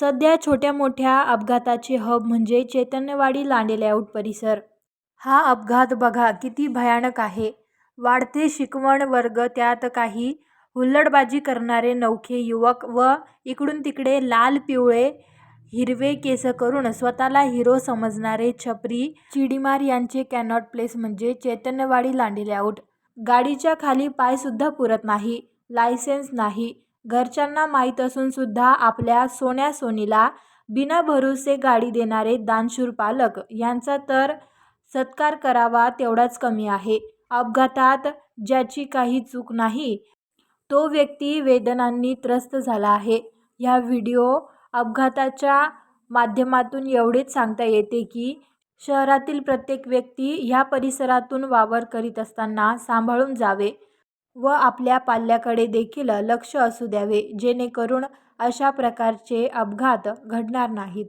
सध्या छोट्या मोठ्या अपघाताचे हब म्हणजे चैतन्यवाडी लांडे लेआउट परिसर. हा अपघात बघा किती भयानक आहे. वाढते शिकवण वर्ग त्यात काही हुल्लडबाजी करणारे नवखे युवक व इकडून तिकडे लाल पिवळे हिरवे केस करून स्वतःला हिरो समजणारे छपरी चिडीमार यांचे कॅनॉट प्लेस म्हणजे चैतन्यवाडी लांडे लेआउट गाडीच्या खाली पायसुद्धा पुरत नाही लायसेन्स नाही. घरच्यांना माहीत असून सुद्धा आपल्या सोन्या सोनीला बिनभरोसे गाडी देणारे दानशूर पालक यांचा तर सत्कार करावा तेवढाच कमी आहे. अपघातात ज्याची काही चूक नाही तो व्यक्ती वेदनांनी त्रस्त झाला आहे. ह्या व्हिडिओ अपघाताच्या माध्यमातून एवढेच सांगता येते की शहरातील प्रत्येक व्यक्ती ह्या परिसरातून वावर करीत असताना सांभाळून जावे. व आपल्या पाल्याकडे देखील लक्ष असू द्यावे जेणेकरून अशा प्रकारचे अपघात घडणार नाहीत.